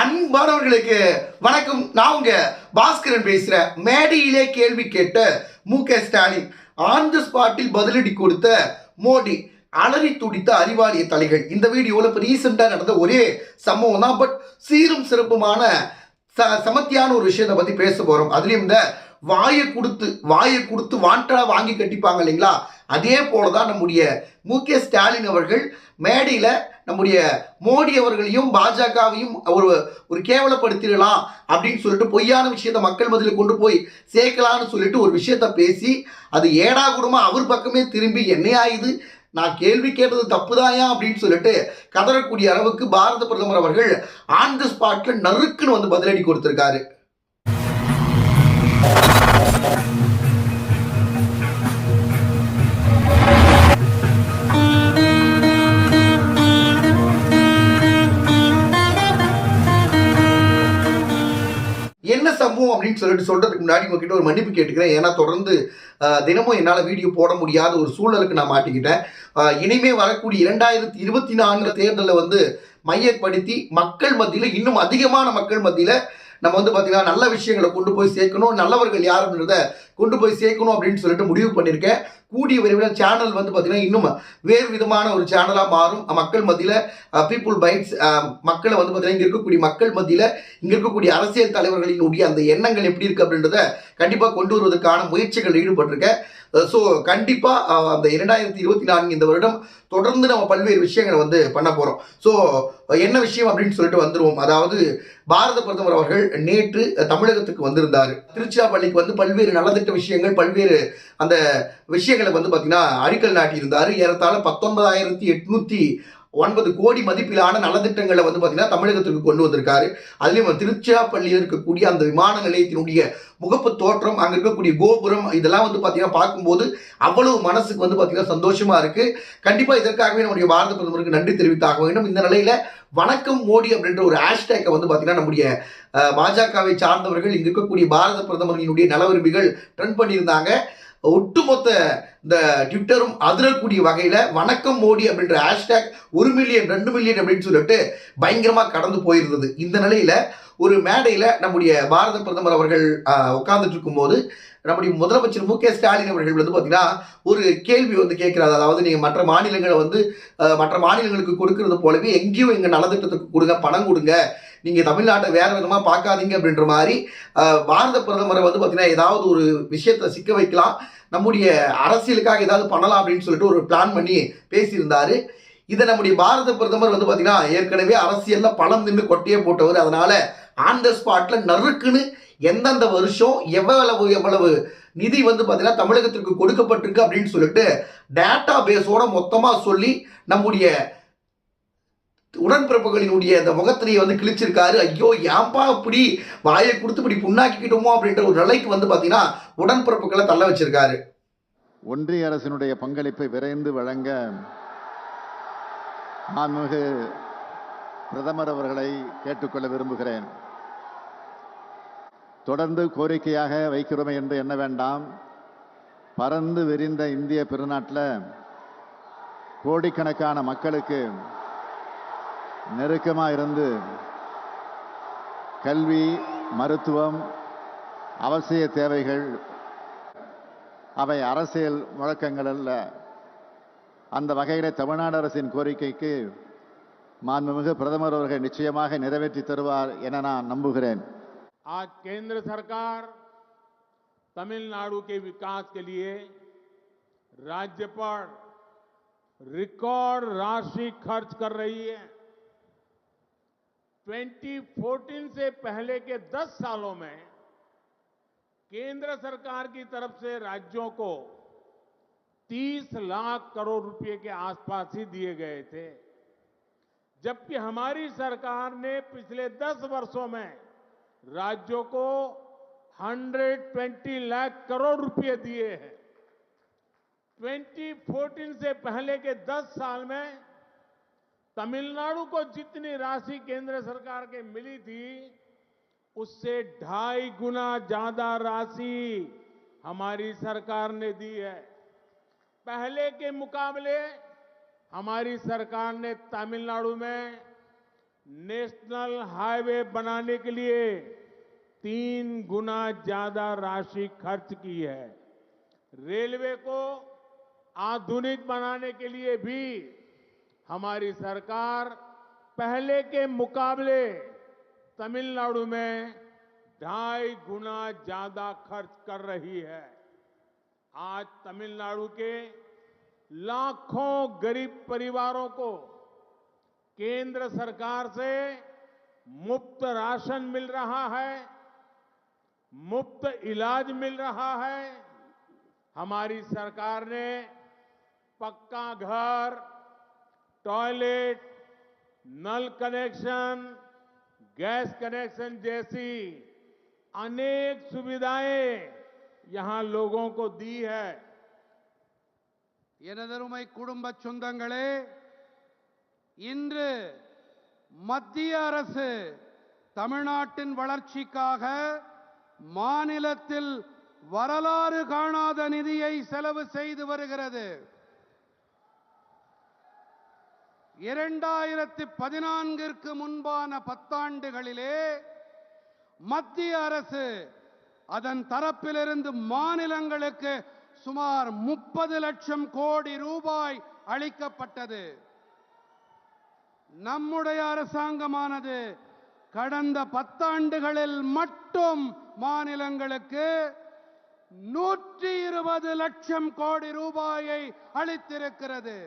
அன்பானவர்களுக்கு வணக்கம். நான் உங்க பாஸ்கரன் பேசுறேன் மேடையிலே கேள்வி கேட்ட மு க ஸ்டாலின் ஆன் தி ஸ்பாட்டில் பதிலடி கொடுத்த மோடி அலறி துடித்த அறிவாளிய தலைகள். இந்த வீடியோவில் இப்போ ரீசெண்டாக நடந்த ஒரே சம்பவம் தான். பட் சீரும் சிறப்புமான ச சமத்தியான ஒரு விஷயத்தை பற்றி பேச போகிறோம் அதுலேயும் இந்த வாயை கொடுத்து வாயை கொடுத்து வாண்டா வாங்கி கட்டிப்பாங்க இல்லைங்களா? அதே போல தான் நம்முடைய மு க ஸ்டாலின் அவர்கள் மேடையில் நம்முடைய மோடி அவர்களையும் பாஜகவையும் ஒரு ஒரு கேவலப்படுத்திடலாம் அப்படின்னு சொல்லிட்டு பொய்யான விஷயத்தை மக்கள் மதியில் கொண்டு போய் சேர்க்கலான்னு சொல்லிட்டு ஒரு விஷயத்த பேசி அது ஏடா கூடமா அவர் பக்கமே திரும்பி என்ன ஆயுது நான் கேள்வி கேட்டது தப்புதாயா அப்படின்னு சொல்லிட்டு கதறக்கூடிய அளவுக்கு பாரத பிரதமர் அவர்கள் ஆன் தி ஸ்பாட்ல நறுக்குன்னு வந்து பதிலடி கொடுத்திருக்காரு. சம்பவம் அப்படின்னு சொல்லிட்டு சொல்கிறதுக்கு முன்னாடி உங்ககிட்ட ஒரு மன்னிப்பு கேட்டுக்கிறேன். ஏன்னா தொடர்ந்து தினமும் என்னால் வீடியோ போட முடியாத ஒரு சூழலுக்கு நான் மாட்டிக்கிட்டேன். இனிமே வரக்கூடிய இரண்டாயிரத்தி இருபத்தி நான்கு தேர்தலில் வந்து மையப்படுத்தி மக்கள் மத்தியில் இன்னும் அதிகமான மக்கள் மத்தியில் நம்ம வந்து பார்த்தீங்கன்னா நல்ல விஷயங்களை கொண்டு போய் சேர்க்கணும். நல்லவர்கள் யார் கொண்டு போய் சேர்க்கணும் அப்படின்னு சொல்லிட்டு முடிவு பண்ணியிருக்கேன். கூடிய விரைவில் சேனல் வந்து பார்த்தீங்கன்னா இன்னும் வேறு விதமான ஒரு சேனலாக மாறும். மக்கள் மத்தியில் பீப்புள் பைட்ஸ் மக்களை வந்து பார்த்தீங்கன்னா இங்கே இருக்கக்கூடிய மக்கள் மத்தியில் இங்கே இருக்கக்கூடிய அரசியல் தலைவர்களினுடைய அந்த எண்ணங்கள் எப்படி இருக்குது அப்படின்றத கண்டிப்பாக கொண்டு வருவதற்கான முயற்சிகள் ஈடுபட்டிருக்கேன். ஸோ கண்டிப்பாக அந்த இரண்டாயிரத்தி இருபத்தி நான்கு இந்த வருடம் தொடர்ந்து நம்ம பல்வேறு விஷயங்களை வந்து பண்ண போகிறோம் ஸோ என்ன விஷயம் அப்படின்னு சொல்லிட்டு வந்துடுவோம் அதாவது பாரத பிரதமர் அவர்கள் நேற்று தமிழகத்துக்கு வந்திருந்தார். திருச்சிராப்பள்ளிக்கு வந்து பல்வேறு நலத்திட்ட விஷயங்கள் பல்வேறு அந்த விஷயங்களை வந்து பார்த்தீங்கன்னா அடிக்கல் நாட்டியிருந்தார். ஏறத்தாழ பத்தொன்பதாயிரத்தி எட்நூத்தி ஒன்பது கோடி மதிப்பிலான நலத்திட்டங்களை வந்து பார்த்தீங்கன்னா தமிழகத்துக்கு கொண்டு வந்திருக்காரு. அதுலேயும் திருச்சிராப்பள்ளியில் இருக்கக்கூடிய அந்த விமான நிலையத்தினுடைய முகப்பு தோற்றம் அங்கே இருக்கக்கூடிய கோபுரம் இதெல்லாம் வந்து பார்த்தீங்கன்னா பார்க்கும்போது அவ்வளவு மனசுக்கு வந்து பார்த்தீங்கன்னா சந்தோஷமா இருக்கு. கண்டிப்பாக இதற்காகவே நம்முடைய பாரத பிரதமருக்கு நன்றி தெரிவித்தாக வேண்டும். இந்த நிலையில வணக்கம் மோடி அப்படின்ற ஒரு ஹேஷ்டேக்கை வந்து பார்த்தீங்கன்னா நம்முடைய பாஜகவை சார்ந்தவர்கள் இங்கே இருக்கக்கூடிய பாரத பிரதமரினுடைய நல ட்ரெண்ட் பண்ணியிருந்தாங்க. ஒட்டுமொத்த இந்த ட்விட்டரும் அதிரக்கூடிய வகையில் வணக்கம் மோடி அப்படின்ற ஹேஷ்டேக் ஒரு மில்லியன் ரெண்டு மில்லியன் அப்படின்னு சொல்லிட்டு பயங்கரமாக கடந்து போயிருந்தது. இந்த நிலையில் ஒரு மேடையில் நம்முடைய பாரத பிரதமர் அவர்கள் உட்கார்ந்துட்டு இருக்கும்போது நம்முடைய முதலமைச்சர் மு கே ஸ்டாலின் அவர்கள் வந்து பார்த்தீங்கன்னா ஒரு கேள்வி வந்து கேட்கிறாரு. அதாவது நீங்கள் மற்ற மாநிலங்களை வந்து மற்ற மாநிலங்களுக்கு கொடுக்கறது போலவே எங்கேயும் எங்கள் நலத்திட்டத்துக்கு கொடுங்க பணம் கொடுங்க நீங்கள் தமிழ்நாட்டை வேறு விதமாக பார்க்காதீங்க அப்படின்ற மாதிரி பாரத பிரதமரை வந்து பார்த்தீங்கன்னா ஏதாவது ஒரு விஷயத்தை சிக்க வைக்கலாம். நம்முடைய அரசியலுக்காக ஏதாவது பண்ணலாம் அப்படின்னு சொல்லிட்டு ஒரு பிளான் பண்ணி பேசியிருந்தார். இதை நம்முடைய பாரத பிரதமர் வந்து பார்த்தீங்கன்னா ஏற்கனவே அரசியலில் பணம் நின்று கொட்டையே போட்டவர். அதனால் ஆன் த ஸ்பாட்டில் நறுக்குன்னு எந்தெந்த வருஷம் எவ்வளவு எவ்வளவு நிதி வந்து பார்த்தீங்கன்னா தமிழகத்திற்கு கொடுக்கப்பட்டிருக்கு அப்படின்னு சொல்லிட்டு டேட்டா பேஸோட மொத்தமாக சொல்லி நம்முடைய உடன்பிறப்புகளினுடைய அந்த முகத்திலேயே வந்து கிழிச்சிருக்காரு. ஐயோ ஏன்பா இப்படி வாயை கொடுத்து இப்படி புண்ணாக்கிக்கிட்டோமோ அப்படின்ற ஒரு நிலைக்கு வந்து பார்த்தீங்கன்னா உடன்பிறப்புகளை தள்ள வச்சிருக்காரு. ஒன்றிய அரசினுடைய பங்களிப்பை விரைந்து வழங்க மாண்புமிகு பிரதமர் அவர்களை கேட்டுக்கொள்ள விரும்புகிறேன். தொடர்ந்து கோரிக்கையாக வைக்கிறோமே என்று எண்ண வேண்டாம். பறந்து விரிந்த இந்திய பெருநாட்டில் கோடிக்கணக்கான மக்களுக்கு நெருக்கமாக இருந்து கல்வி மருத்துவம் அவசிய தேவைகள் அவை அரசியல் முழக்கங்கள் அல்ல அந்த வகையில் தமிழ்நாடு அரசின் கோரிக்கைக்கு மாண்புமிகு பிரதமர் அவர்கள் நிச்சயமாக நிறைவேற்றி தருவார் என நான் நம்புகிறேன் आज केंद्र सरकार तमिलनाडु के विकास के लिए राज्य पर रिकॉर्ड राशि खर्च कर रही है 2014 से पहले के 10 सालों में केंद्र सरकार की तरफ़ से राज्यों को 30 लाख करोड़ रुपए के आसपास ही दिए गए थे। जबकि हमारी सरकार ने पिछले 10 वर्षों में राज्यों को 120 लाख करोड़ रुपए दिए हैं। 2014 से पहले के 10 साल में तमिलनाडु को जितनी राशि केंद्र सरकार के मिली थी, उससे ढाई गुना ज़्यादा राशि हमारी सरकार ने दी है। पहले के मुकाबले हमारी सरकार ने तमिलनाडु में नेशनल हाईवे बनाने के लिए तीन गुना ज़्यादा राशि खर्च की है। रेलवे को आधुनिक बनाने के लिए भी हमारी सरकार पहले के मुकाबले तमिलनाडु में ढाई गुना ज़्यादा खर्च कर रही है। आज तमिलनाडु के लाखों गरीब परिवारों को केंद्र सरकार से मुफ़्त राशन मिल रहा है, मुफ़्त इलाज मिल रहा है। हमारी सरकार ने पक्का घर टॉयलेट नल कनेक्शन गैस कनेक्शन जैसी अनेक सुविधाएं यहां लोगों को दी है எனதருமை குடும்ப சொந்தங்களே இன்று மத்திய அரசு தமிழ்நாட்டின் வளர்ச்சிக்காக மாநிலத்தில் வரலாறு காணாத நிதியை செலவு செய்து வருகிறது இரண்டாயிரத்தி பதினான்கிற்கு முன்பான பத்தாண்டுகளிலே மத்திய அரசு அதன் தரப்பிலிருந்து மாநிலங்களுக்கு சுமார் முப்பது லட்சம் கோடி ரூபாய் அளிக்கப்பட்டது. நம்முடைய அரசாங்கமானது கடந்த பத்தாண்டுகளில் மட்டும் மாநிலங்களுக்கு நூற்றி இருபது லட்சம் கோடி ரூபாயை அளித்திருக்கிறது.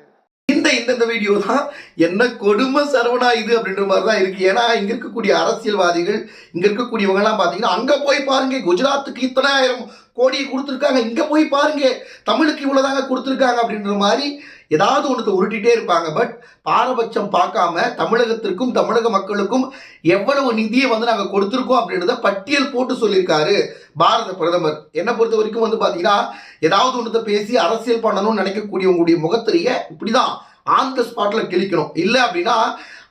இந்த இந்த வீடியோ தான். என்ன கொடுமை சரவணா இது அப்படின்ற மாதிரி தான் இருக்கு. ஏன்னா இங்க இருக்கக்கூடிய அரசியல்வாதிகள் இங்க இருக்கக்கூடியவங்க எல்லாம் பாத்தீங்கன்னா அங்க போய் பாருங்க குஜராத்துக்கு இத்தனை ஆயிரம் கோடியை கொடுத்துருக்காங்க. இங்கே போய் பாருங்க. தமிழுக்கு இவ்வளோதாங்க கொடுத்துருக்காங்க அப்படின்ற மாதிரி ஏதாவது ஒன்றுத்தை உருட்டிகிட்டே இருப்பாங்க. பட் பாரபட்சம் பார்க்காம தமிழகத்திற்கும் தமிழக மக்களுக்கும் எவ்வளவு நிதியை வந்து நாங்கள் கொடுத்துருக்கோம் அப்படின்றத பட்டியல் போட்டு சொல்லியிருக்காரு பாரத பிரதமர். என்னை பொறுத்த வரைக்கும் வந்து பார்த்தீங்கன்னா ஏதாவது ஒன்றத்தை பேசி அரசியல் பண்ணணும்னு நினைக்கக்கூடியவங்களுடைய முகத்திலேயே இப்படி தான் ஆன் த ஸ்பாட்டில் கிழிக்கணும். இல்லை அப்படின்னா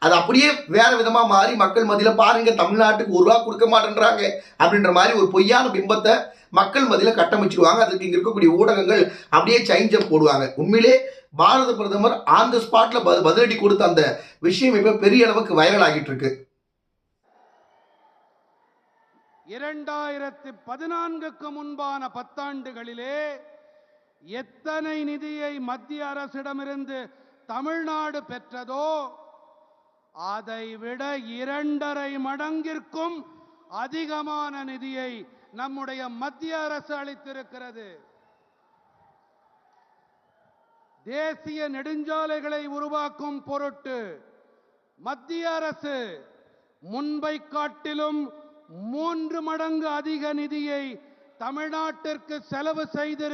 அது அப்படியே வேற விதமா மாறி மக்கள் மத்தியில் பாருங்க தமிழ்நாட்டுக்கு ஒரு ரூபா கொடுக்க மாட்டேன்றாங்க அப்படின்ற மாதிரி ஒரு பொய்யான பிம்பத்தை மக்கள் மதியில் கட்டமைச்சிருவாங்க. அதுக்கு இங்கே இருக்கக்கூடிய ஊடகங்கள் அப்படியே சேஞ்ச் போடுவாங்க. உண்மையிலே பாரத பிரதமர் ஆன் த ஸ்பாட்ல பதிலடி கொடுத்த அந்த விஷயம் இப்ப பெரிய அளவுக்கு வைரல் ஆகிட்டு இருக்கு. இரண்டாயிரத்தி பதினான்குக்கு முன்பான பத்தாண்டுகளிலே எத்தனை நிதியை மத்திய அரசிடமிருந்து தமிழ்நாடு பெற்றதோ அதை விட இரண்டரை மடங்கிற்கும் அதிகமான நிதியை நம்முடைய மத்திய அரசு அளித்திருக்கிறது. தேசிய நெடுஞ்சாலைகளை உருவாக்கும் பொருட்டு மத்திய அரசு முன்பை காட்டிலும் மூன்று மடங்கு அதிக நிதியை தமிழ்நாட்டிற்கு செலவு செய்திருக்கிறது.